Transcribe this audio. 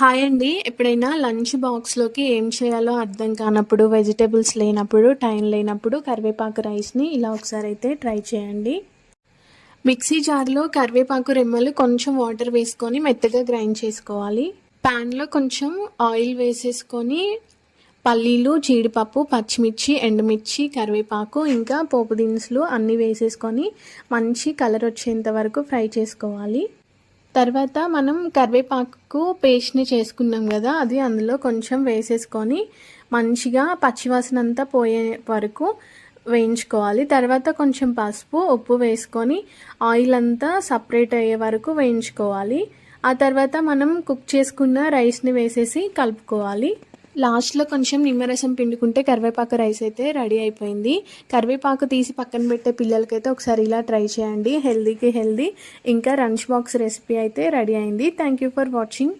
Hi అండి. ఎప్పుడైనా lunch బాక్స్లోకి ఏం చేయాలో అర్థం కానప్పుడు వెజిటేబుల్స్ లేనప్పుడు టైం లేనప్పుడు కరివేపాకు రైస్ని ఇలా ఒకసారి అయితే ట్రై చేయండి. మిక్సీ జార్లో కరివేపాకు రెమ్మలు కొంచెం వాటర్ వేసుకొని మెత్తగా గ్రైండ్ చేసుకోవాలి. ప్యాన్లో కొంచెం ఆయిల్ వేసేసుకొని పల్లీలు జీడిపప్పు పచ్చిమిర్చి ఎండుమిర్చి కరివేపాకు ఇంకా పోపు దినుసులు అన్నీ వేసేసుకొని మంచి కలర్ వచ్చేంత వరకు ఫ్రై చేసుకోవాలి. తర్వాత మనం కరివేపాకు పేస్ట్ని చేసుకున్నాం కదా అది అందులో కొంచెం వేసేసుకొని మంచిగా పచ్చివాసన అంతా పోయే వరకు వేయించుకోవాలి. తర్వాత కొంచెం పసుపు ఉప్పు వేసుకొని ఆయిల్ అంతా సపరేట్ అయ్యే వరకు వేయించుకోవాలి. ఆ తర్వాత మనం కుక్ చేసుకున్న రైస్ని వేసేసి కలుపుకోవాలి. లాస్ట్లో కొంచెం నిమ్మరసం పిండుకుంటే కరివేపాకు రైస్ అయితే రెడీ అయిపోయింది. కరివేపాకు తీసి పక్కన పెట్టే పిల్లలకైతే ఒకసారి ఇలా ట్రై చేయండి. హెల్దీకి హెల్దీ. ఇంకా లంచ్ బాక్స్ రెసిపీ అయితే రెడీ అయింది. Thank you for watching.